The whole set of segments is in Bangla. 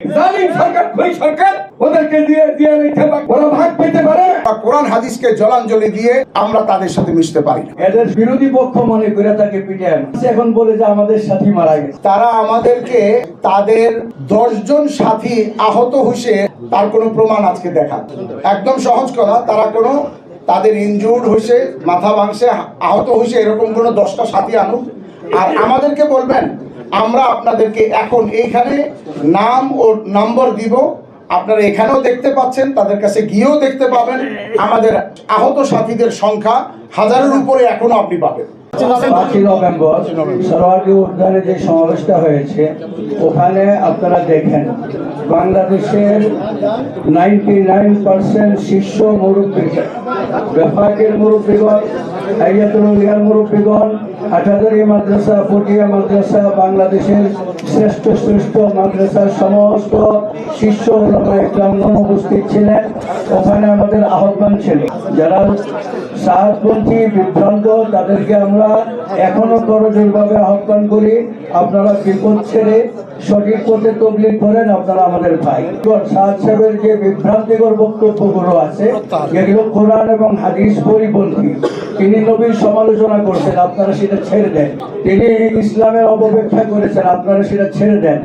জালিম সরকার ওই সরকার ওদেরকে দিয়ে দিয়ে রেখে ওরা ভাগ পেতে পারে। কোরআন হাদিসকে জলাঞ্জলি দিয়ে আমরা তাদের সাথে মিশতে পারি না। এদের বিরোধী পক্ষ মনে করে তাকে পিটে এখন বলে যে আমাদের সাথী মারা গেছে। তারা আমাদেরকে তাদের দশজন সাথী আহত হইসে তার কোনো প্রমাণ আজকে দেখান একদম সহজ কথা তারা কোনো তাদের ইনজুর্ড হইসে মাথা ভাঙছে আহত হইসে এরকম কোনো দশটা সাথী আনুক। আর আমাদেরকে বলবেন আমরা আপনাদেরকে এখন এইখানে নাম ও নম্বর দিব। আপনারা এখানেও দেখতে পাচ্ছেন, তাদের কাছে গিয়েও দেখতে পাবেন। আমাদের আহত সাথীদের সংখ্যা হাজারের উপরে এখনও আপনি পাবেন। পাঁচই নভেম্বর সরোয়ার্দী উদ্যানে যে সমাবেশটা হয়েছে, ওখানে আপনারা দেখেন, বাংলাদেশের নাইনটি নাইন পার্সেন্ট শীর্ষ মুরব্বী বেফাকের মুরব্বীগণ আইয়াতুলিয়ার মুরব্বীগণ আঠাদারি মাদ্রাসা পটিয়া মাদ্রাসা বাংলাদেশের শ্রেষ্ঠ শ্রেষ্ঠ মাদ্রাসার সমস্ত শিষ্য উপস্থিত ছিলেন। ওখানে আমাদের আহ্বান ছিল। যারা সাহায্যপন্থী বিভ্রান্ত, তাদেরকে আমরা এখনও করজোরভাবে আহ্বান করি। আপনারা বিপদ ছেড়ে সঠিক পথে তবলিগ করেন, আপনারা আমাদের ভাই। সাহাদ সাহেবের যে বিভ্রান্তিকর বক্তব্যগুলো আছে, যেগুলো কোরআন এবং হাদিস পরিপন্থী, তিনি নবীর সমালোচনা করছেন, আপনারা সেটা ছেড়ে দেন। তিনি ইসলামের অপব্যাখ্যা করেছেন, আপনারা সেটা ছেড়ে দেন।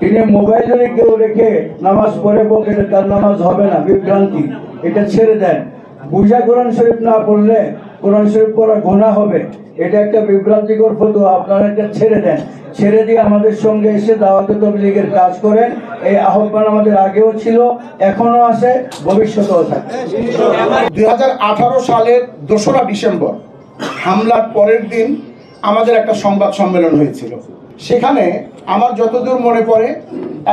তিনি মোবাইলে কেউ রেখে নামাজ পড়ে বলে তার নামাজ হবে না, বিভ্রান্তি। এটা ছেড়ে দেন। বুঝা কোরআন শরীফ না পড়লে কোরআন শরীফ পড়া গোনা হবে। এটা একটা বিভ্রান্তিকর ফটো আপনারা এটা ছেড়ে দেন। ছেড়ে দিয়ে আমাদের সঙ্গে এসে দাওয়াতে তবলিগের কাজ করেন। এই আহ্বান আমাদের আগেও ছিল এখনও আছে, ভবিষ্যতেও থাকবে। দুই সালের দোসরা ডিসেম্বর, হামলার পরের দিন আমাদের একটা সংবাদ সম্মেলন হয়েছিল। সেখানে আমার যতদূর মনে পড়ে,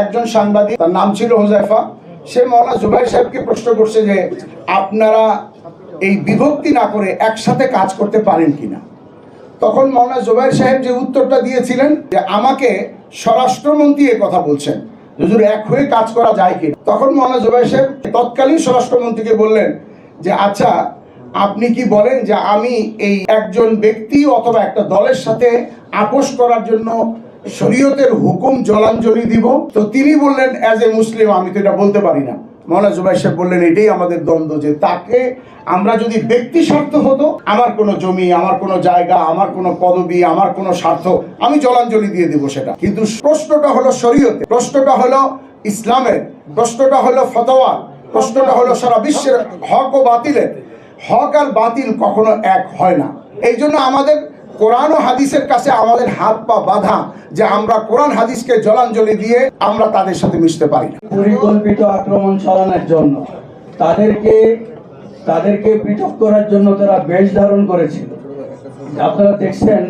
একজন সাংবাদিক, তার নাম ছিল হোজাইফা। সে মৌলা জুবাই সাহেবকে প্রশ্ন করছে যে, আপনারা এই বিভক্তি না করে একসাথে কাজ করতে পারেন কিনা? তখন মৌলানা জুবাইর সাহেব যে উত্তরটা দিয়েছিলেন, যে আমাকে স্বরাষ্ট্রমন্ত্রী এ কথা বলছেন, হুজুর, এক হয়ে কাজ করা যায় কি? তখন মৌলানা জুবাইর সাহেব তৎকালীন স্বরাষ্ট্রমন্ত্রীকে বললেন যে আচ্ছা আপনি কি বলেন যে আমি এই একজন ব্যক্তি অথবা একটা দলের সাথে আপোষ করার জন্য শরীয়তের হুকুম জলাঞ্জলি দিব। তো তিনি বললেন অ্যাজ এ মুসলিম আমি তো এটা বলতে পারি না। মৌলানা জুবাই সাহেব বললেন, এটাই আমাদের দ্বন্দ্ব যে তাকে আমরা যদি ব্যক্তি স্বার্থ হতো, আমার কোনো জমি, আমার কোনো জায়গা, আমার কোনো পদবি, আমার কোনো স্বার্থ, আমি জলাঞ্জলি দিয়ে দেবো সেটা। কিন্তু প্রশ্নটা হলো শরীয়তে প্রশ্নটা হলো ইসলামের, প্রশ্নটা হলো ফতোয়া প্রশ্নটা হলো সারা বিশ্বের হক ও বাতিলের। হক আর বাতিল কখনো এক হয় না। এই জন্য আমাদের কোরআন ও হাদিসের কাছে আমাদের হাত পা বাঁধা যে আমরা কোরআন হাদিসকে জলাঞ্জলি দিয়ে আমরা তাদের সাথে মিশতে পারি না। পরিকল্পিত আক্রমণ চালানোর জন্য তাদেরকে তাদেরকে পৃথক করার জন্য তারা বেশ ধারণ করেছিল। আপনারা দেখছেন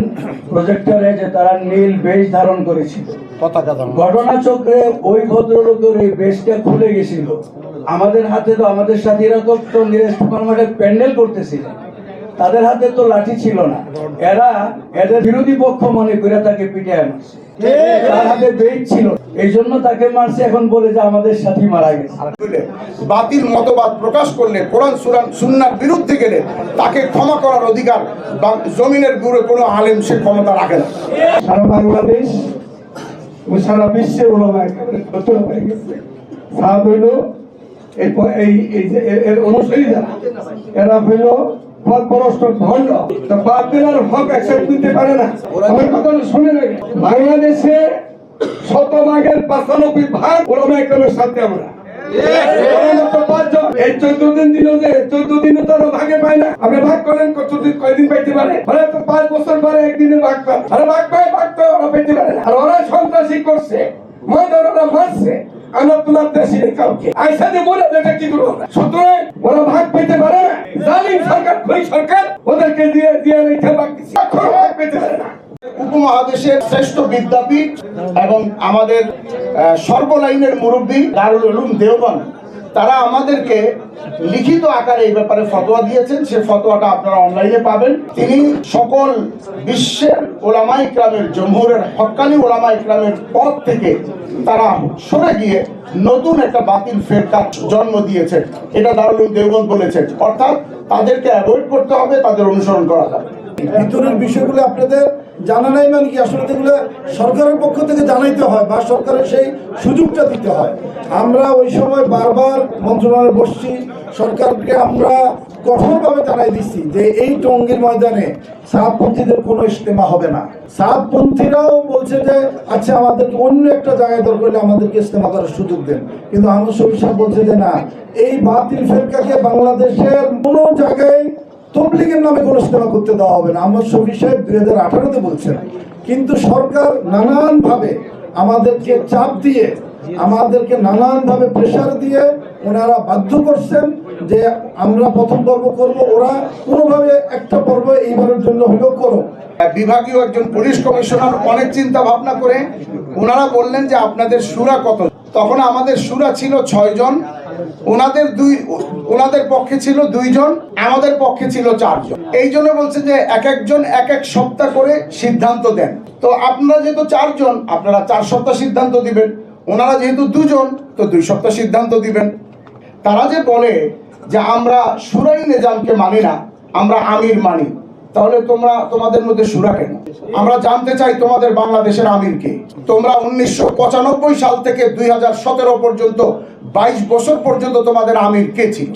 প্রজেক্টরে যে তারা নীল বেশ ধারণ করেছিল। ঘটনাচক্রে ওই ভদ্রলোকের এই বেশটা খুলে গেছিল। আমাদের হাতে তো আমাদের সাথীরা তো স্থাপন মাঠে প্যান্ডেল করতেছিল। তাদের হাতে তো লাঠি ছিল না। এরা এদের বিরোধী পক্ষ মনে করে তাকে পিটে আনছে তার হাতে ছিল। এই জন্য তাকে মারছে এখন বলে যে আমাদের সাথী মারা গেছে? বাতিল মতবাদ প্রকাশ করলে কোরআন সুরান সুন্নার বিরুদ্ধে গেলে তাকে ক্ষমা করার অধিকার জমিনের কোনো আলেম সে ক্ষমতা রাখে না। সারা বাংলাদেশ ও সারা বিশ্বে ওলামা হয়ে গেছে। হইল এই অনুসারী যারা এরা হইল ভণ্ড, তো হক একসাথে দিতে পারে না। আমার কথা শুনে রাখে বাংলাদেশে শতভাগের পাঁচানব্বই ভাগ ওলামা একরামের সাথে আমরা। এই চোদ্দ দিন দিল যে চোদ্দ দিনে তো ভাগে পায় না। আপনি ভাগ করেন কত দিন কয়দিন পাইতে পারে? ওরা তো পাঁচ বছর পরে একদিনে ভাগ পায় আরে ভাগ পায়, ভাগ তো ওরা আর ওরা সন্ত্রাসী করছে। ময়দান ওরা মারছে। আমরা তোমার কাউকে। আইসা বলে কি করব সুতরাং ওরা ভাগ পেতে পারে। জালিম সরকার সরকার, ওদেরকে দিয়ে দিয়ে রেখে বাকি ভাগ পেতে পারে না। উপমহাদেশের শ্রেষ্ঠ বিদ্যাপীঠ এবং আমাদের সর্বলাইনের মুরব্বী দারুল উলুম দেওবন্দ। তারা আমাদেরকে লিখিত আকারে এই ব্যাপারে ফতোয়া দিয়েছেন। সে ফতোয়াটা আপনারা অনলাইনে পাবেন। তিনি সকল বিশ্বের ওলামা ইকরামের, জমহুরের হক্কানি ওলামা ইকরামের পদ থেকে তারা সরে গিয়ে নতুন একটা বাতিল ফেরকার জন্ম দিয়েছেন। এটা দারুল দেওবন্দ বলেছেন। অর্থাৎ তাদেরকে অ্যাভয়েড করতে হবে, তাদের অনুসরণ করা যাবে। ভিতরের বিষয়গুলো আপনাদের জানা নাই মানে কি? আসলে এগুলো সরকারের পক্ষ থেকে জানাইতে হয় বা সরকারের সেই সুযোগটা দিতে হয়। আমরা ওই সময় বারবার মন্ত্রণালয়ে বসছি, সরকারকে আমরা কঠোরভাবে জানাই দিচ্ছি যে এই টঙ্গীর ময়দানে সাতপন্থীদের কোনো ইজতেমা হবে না। সাতপন্থীরাও বলছে যে আচ্ছা আমাদেরকে অন্য একটা জায়গায় দরকার হলে আমাদেরকে ইজতেমা করার সুযোগ দেন। কিন্তু আমার সাহেব বলছে যে, না, এই বাতিল ফেরকাকে বাংলাদেশের কোনো জায়গায় তবলিগের নামে কোনো ইজতেমা করতে দেওয়া হবে না। আমার শফি সাহেব দুই হাজার আঠারোতে বলছেন, কিন্তু সরকার নানানভাবে আমাদেরকে চাপ দিয়ে, আমাদেরকে নানানভাবে প্রেশার দিয়ে ওনারা বাধ্য করছেন যে আমরা প্রথম পর্ব করব, ওরা কোনোভাবে একটা পর্ব এইবারের জন্য হলেও করো বিভাগীয় একজন পুলিশ কমিশনার অনেক চিন্তা ভাবনা করে ওনারা বললেন যে আপনাদের সুরা কত? তখন আমাদের সুরা ছিল ছয় জন। ওনাদের দুই, ওনাদের পক্ষে ছিল দুইজন, আমাদের পক্ষে ছিল চারজন। এই জন্য বলছে যে এক একজন এক এক সপ্তাহ করে সিদ্ধান্ত দেন। তো আপনারা যেহেতু চারজন, আপনারা চার সপ্তাহ সিদ্ধান্ত দিবেন। ওনারা যেহেতু দুজন, তো দুই সপ্তাহ সিদ্ধান্ত দিবেন। তারা যে বলে যে আমরা সুরাই নিজামকে মানি না, আমরা আমির মানি। তাহলে তোমরা তোমাদের মধ্যে সুরা কেন? আমরা জানতে চাই তোমাদের বাংলাদেশের আমিরকে। তোমরা উনিশশো পঁচানব্বই সাল থেকে দুই হাজার সতেরো পর্যন্ত বাইশ বছর পর্যন্ত তোমাদের আমির কে ছিল?